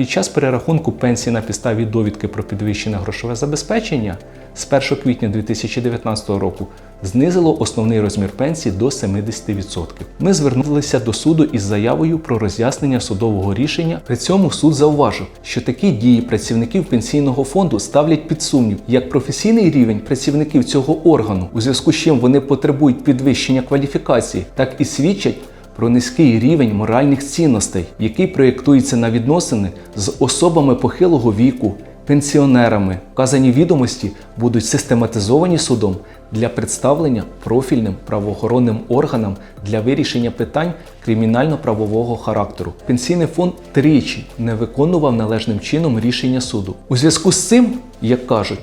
під час перерахунку пенсії на підставі довідки про підвищене грошове забезпечення з 1 квітня 2019 року знизило основний розмір пенсії до 70%. Ми звернулися до суду із заявою про роз'яснення судового рішення. При цьому суд зауважив, що такі дії працівників пенсійного фонду ставлять під сумнів як професійний рівень працівників цього органу, у зв'язку з чим вони потребують підвищення кваліфікації, так і свідчать про низький рівень моральних цінностей, який проєктується на відносини з особами похилого віку, пенсіонерами. Вказані відомості будуть систематизовані судом для представлення профільним правоохоронним органам для вирішення питань кримінально-правового характеру. Пенсійний фонд тричі не виконував належним чином рішення суду. У зв'язку з цим, як кажуть,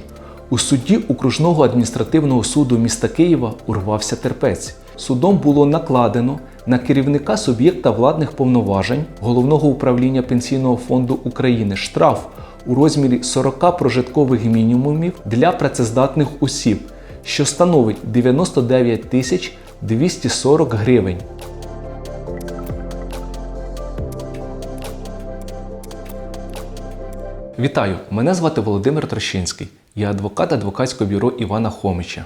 у суді окружного адміністративного суду міста Києва урвався терпець. Судом було накладено на керівника суб'єкта владних повноважень Головного управління Пенсійного фонду України штраф у розмірі 40 прожиткових мінімумів для працездатних осіб, що становить 99 тисяч 240 гривень. Вітаю! Мене звати Володимир Трощинський. Я адвокат адвокатського бюро Івана Хомича.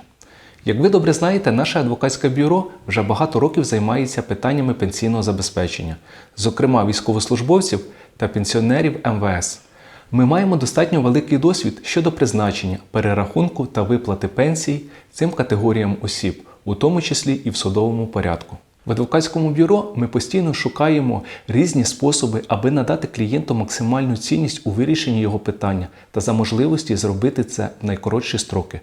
Як ви добре знаєте, наше адвокатське бюро вже багато років займається питаннями пенсійного забезпечення, зокрема військовослужбовців та пенсіонерів МВС. Ми маємо достатньо великий досвід щодо призначення, перерахунку та виплати пенсій цим категоріям осіб, у тому числі і в судовому порядку. В адвокатському бюро ми постійно шукаємо різні способи, аби надати клієнту максимальну цінність у вирішенні його питання та за можливості зробити це в найкоротші строки.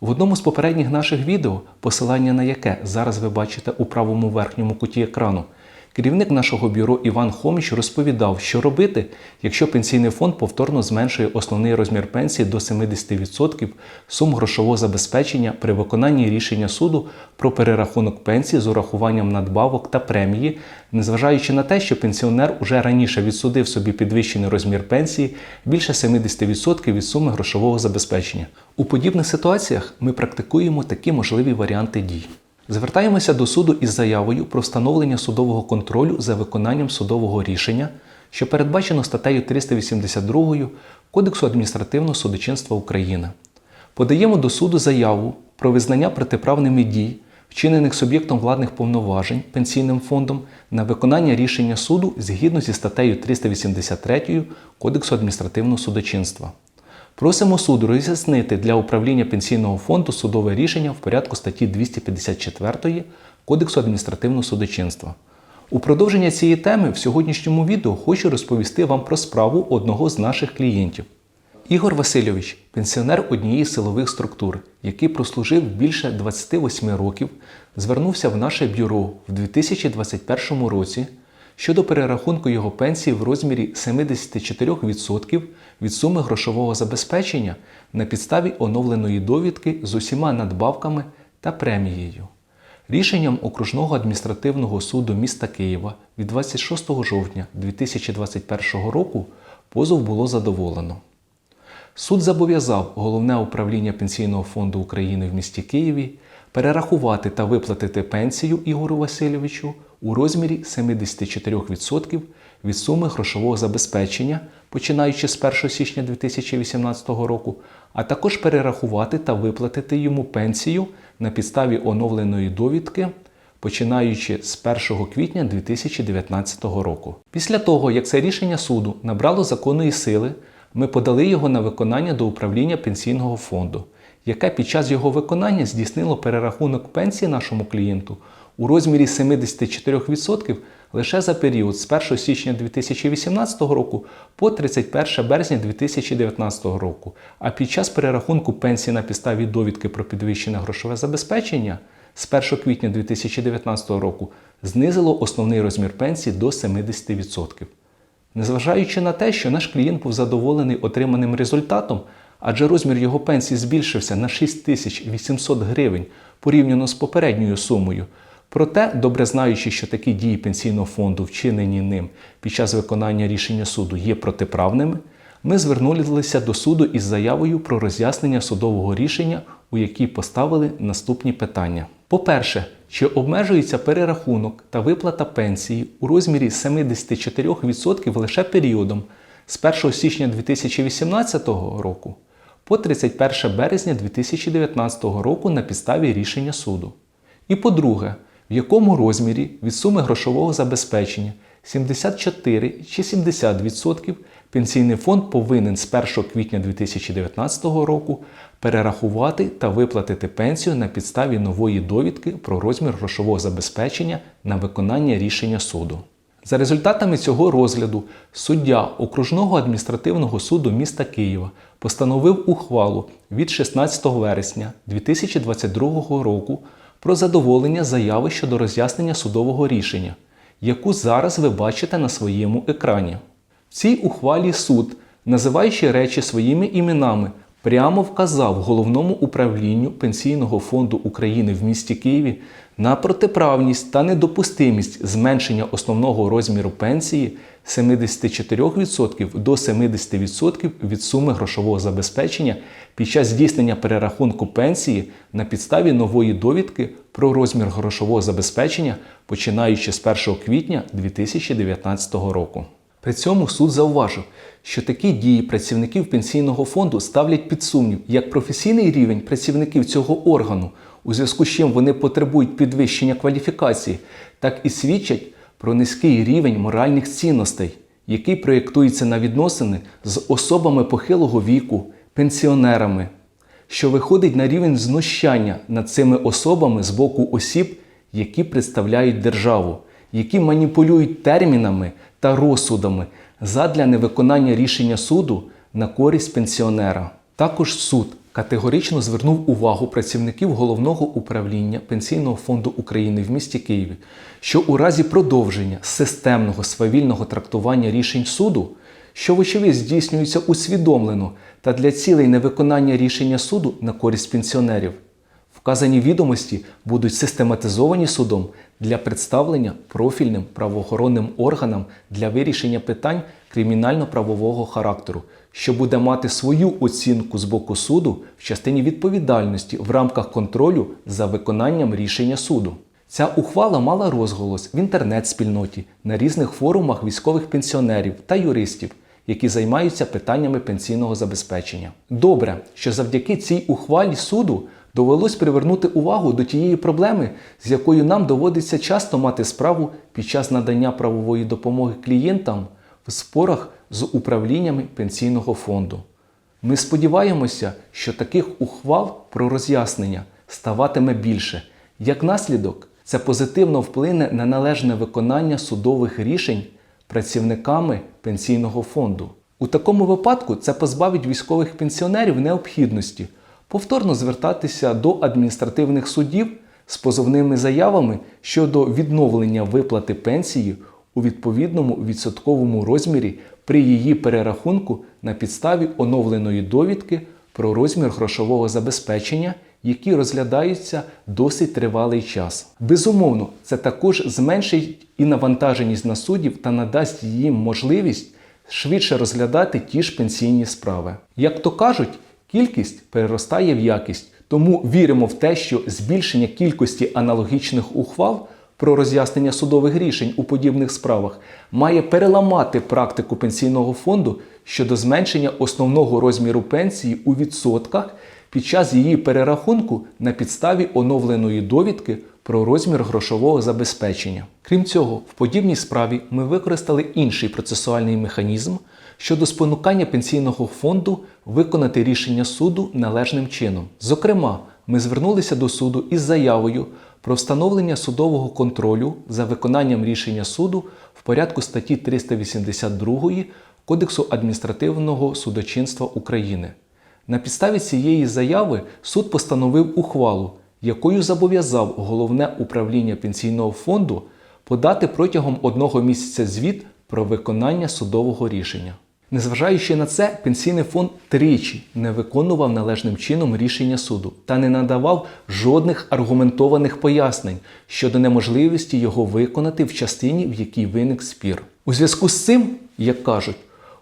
В одному з попередніх наших відео, посилання на яке зараз ви бачите у правому верхньому куті екрану, керівник нашого бюро Іван Хоміч розповідав, що робити, якщо пенсійний фонд повторно зменшує основний розмір пенсії до 70% сум грошового забезпечення при виконанні рішення суду про перерахунок пенсії з урахуванням надбавок та премії, незважаючи на те, що пенсіонер уже раніше відсудив собі підвищений розмір пенсії більше 70% від суми грошового забезпечення. У подібних ситуаціях ми практикуємо такі можливі варіанти дій. Звертаємося до суду із заявою про встановлення судового контролю за виконанням судового рішення, що передбачено статтею 382 Кодексу адміністративного судочинства України. Подаємо до суду заяву про визнання протиправними дій, вчинених суб'єктом владних повноважень пенсійним фондом на виконання рішення суду згідно зі статтею 383 Кодексу адміністративного судочинства. Просимо суд роз'яснити для управління пенсійного фонду судове рішення в порядку статті 254 Кодексу адміністративного судочинства. У продовження цієї теми в сьогоднішньому відео хочу розповісти вам про справу одного з наших клієнтів. Ігор Васильович, пенсіонер однієї з силових структур, який прослужив більше 28 років, звернувся в наше бюро в 2021 році щодо перерахунку його пенсії в розмірі 74% від суми грошового забезпечення на підставі оновленої довідки з усіма надбавками та премією. Рішенням окружного адміністративного суду міста Києва від 26 жовтня 2021 року позов було задоволено. Суд зобов'язав Головне управління Пенсійного фонду України в місті Києві перерахувати та виплатити пенсію Ігору Васильовичу у розмірі 74% від суми грошового забезпечення, починаючи з 1 січня 2018 року, а також перерахувати та виплатити йому пенсію на підставі оновленої довідки. Починаючи з 1 квітня 2019 року. Після того, як це рішення суду набрало законної сили, ми подали його на виконання до управління пенсійного фонду, яке під час його виконання здійснило перерахунок пенсії нашому клієнту у розмірі 74% лише за період з 1 січня 2018 року по 31 березня 2019 року. А під час перерахунку пенсії на підставі довідки про підвищене грошове забезпечення з 1 квітня 2019 року знизило основний розмір пенсії до 70%. Незважаючи на те, що наш клієнт був задоволений отриманим результатом, адже розмір його пенсії збільшився на 6800 гривень порівняно з попередньою сумою. Проте, добре знаючи, що такі дії пенсійного фонду, вчинені ним під час виконання рішення суду, є протиправними, ми звернулися до суду із заявою про роз'яснення судового рішення, у якій поставили наступні питання. По-перше, чи обмежується перерахунок та виплата пенсії у розмірі 74% лише періодом з 1 січня 2018 року по 31 березня 2019 року на підставі рішення суду. І по-друге, в якому розмірі від суми грошового забезпечення 74 чи 70% Пенсійний фонд повинен з 1 квітня 2019 року перерахувати та виплатити пенсію на підставі нової довідки про розмір грошового забезпечення на виконання рішення суду. За результатами цього розгляду суддя Окружного адміністративного суду міста Києва постановив ухвалу від 16 вересня 2022 року про задоволення заяви щодо роз'яснення судового рішення, яку зараз ви бачите на своєму екрані. В цій ухвалі суд, називаючи речі своїми іменами, прямо вказав головному управлінню Пенсійного фонду України в місті Києві на протиправність та недопустимість зменшення основного розміру пенсії з 74% до 70% від суми грошового забезпечення під час здійснення перерахунку пенсії на підставі нової довідки про розмір грошового забезпечення, починаючи з 1 квітня 2019 року. При цьому суд зауважив, що такі дії працівників пенсійного фонду ставлять під сумнів як професійний рівень працівників цього органу, у зв'язку з чим вони потребують підвищення кваліфікації, так і свідчать про низький рівень моральних цінностей, який проєктується на відносини з особами похилого віку, пенсіонерами, що виходить на рівень знущання над цими особами з боку осіб, які представляють державу, які маніпулюють термінами та розсудами задля невиконання рішення суду на користь пенсіонера. Також суд категорично звернув увагу працівників головного управління Пенсійного фонду України в місті Києві, що у разі продовження системного свавільного трактування рішень суду, що вочевидь здійснюється усвідомлено та для цілей невиконання рішення суду на користь пенсіонерів. Вказані відомості будуть систематизовані судом для представлення профільним правоохоронним органам для вирішення питань кримінально-правового характеру, що буде мати свою оцінку з боку суду в частині відповідальності в рамках контролю за виконанням рішення суду. Ця ухвала мала розголос в інтернет-спільноті на різних форумах військових пенсіонерів та юристів, які займаються питаннями пенсійного забезпечення. Добре, що завдяки цій ухвалі суду довелось привернути увагу до тієї проблеми, з якою нам доводиться часто мати справу під час надання правової допомоги клієнтам в спорах з управліннями пенсійного фонду. Ми сподіваємося, що таких ухвал про роз'яснення ставатиме більше. Як наслідок, це позитивно вплине на належне виконання судових рішень працівниками пенсійного фонду. У такому випадку це позбавить військових пенсіонерів необхідності повторно звертатися до адміністративних судів з позовними заявами щодо відновлення виплати пенсії у відповідному відсотковому розмірі при її перерахунку на підставі оновленої довідки про розмір грошового забезпечення, які розглядаються досить тривалий час. Безумовно, це також зменшить і навантаженість на суддів та надасть їм можливість швидше розглядати ті ж пенсійні справи. Як то кажуть, кількість переростає в якість, тому віримо в те, що збільшення кількості аналогічних ухвал про роз'яснення судових рішень у подібних справах має переламати практику пенсійного фонду щодо зменшення основного розміру пенсії у відсотках під час її перерахунку на підставі оновленої довідки про розмір грошового забезпечення. Крім цього, в подібній справі ми використали інший процесуальний механізм щодо спонукання пенсійного фонду виконати рішення суду належним чином. Зокрема, ми звернулися до суду із заявою про встановлення судового контролю за виконанням рішення суду в порядку статті 382 Кодексу адміністративного судочинства України. На підставі цієї заяви суд постановив ухвалу, якою зобов'язав головне управління пенсійного фонду подати протягом одного місяця звіт про виконання судового рішення. Незважаючи на це, пенсійний фонд тричі не виконував належним чином рішення суду та не надавав жодних аргументованих пояснень щодо неможливості його виконати в частині, в якій виник спір. У зв'язку з цим, як кажуть,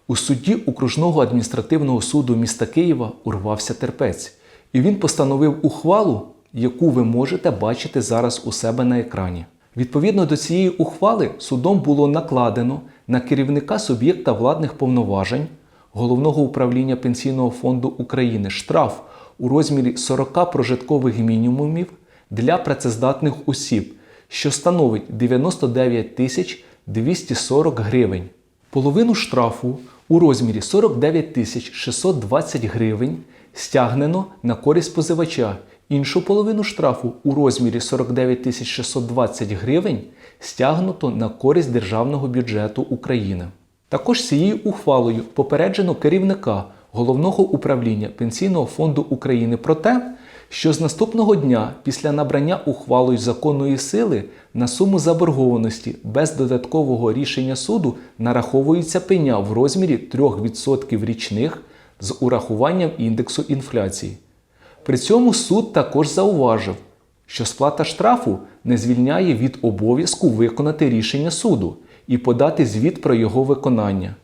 у судді окружного адміністративного суду міста Києва урвався терпець, і він постановив ухвалу, яку ви можете бачити зараз у себе на екрані. Відповідно до цієї ухвали судом було накладено на керівника суб'єкта владних повноважень Головного управління Пенсійного фонду України штраф у розмірі 40 прожиткових мінімумів для працездатних осіб, що становить 99 тисяч 240 гривень. Половину штрафу у розмірі 49 тисяч 620 гривень стягнено на користь позивача. Іншу половину штрафу у розмірі 49 620 гривень стягнуто на користь Державного бюджету України. Також цією ухвалою попереджено керівника Головного управління Пенсійного фонду України про те, що з наступного дня після набрання ухвалою законної сили на суму заборгованості без додаткового рішення суду нараховується пеня в розмірі 3% річних з урахуванням індексу інфляції. При цьому суд також зауважив, що сплата штрафу не звільняє від обов'язку виконати рішення суду і подати звіт про його виконання.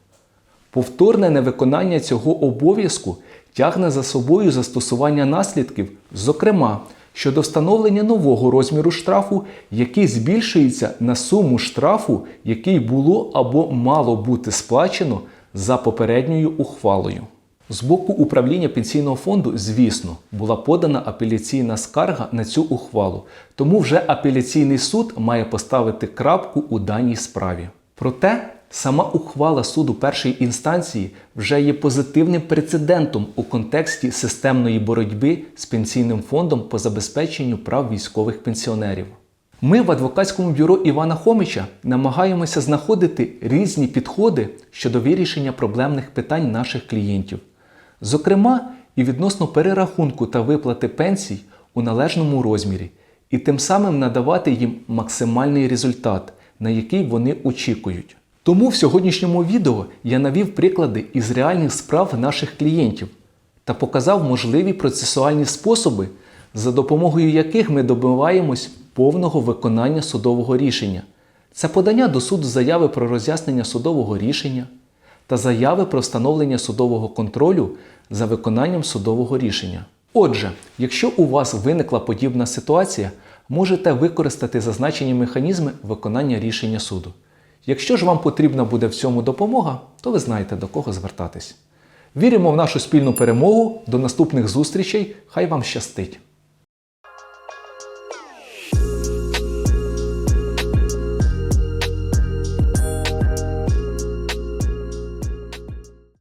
Повторне невиконання цього обов'язку тягне за собою застосування наслідків, зокрема щодо встановлення нового розміру штрафу, який збільшується на суму штрафу, який було або мало бути сплачено за попередньою ухвалою. З боку управління пенсійного фонду, звісно, була подана апеляційна скарга на цю ухвалу, тому вже апеляційний суд має поставити крапку у даній справі. Проте сама ухвала суду першої інстанції вже є позитивним прецедентом у контексті системної боротьби з пенсійним фондом по забезпеченню прав військових пенсіонерів. Ми в адвокатському бюро Івана Хомича намагаємося знаходити різні підходи щодо вирішення проблемних питань наших клієнтів, зокрема і відносно перерахунку та виплати пенсій у належному розмірі, і тим самим надавати їм максимальний результат, на який вони очікують. Тому в сьогоднішньому відео я навів приклади із реальних справ наших клієнтів та показав можливі процесуальні способи, за допомогою яких ми добиваємось повного виконання судового рішення. Це подання до суду заяви про роз'яснення судового рішення та заяви про встановлення судового контролю за виконанням судового рішення. Отже, якщо у вас виникла подібна ситуація, можете використати зазначені механізми виконання рішення суду. Якщо ж вам потрібна буде в цьому допомога, то ви знаєте до кого звертатись. Віримо в нашу спільну перемогу. До наступних зустрічей. Хай вам щастить!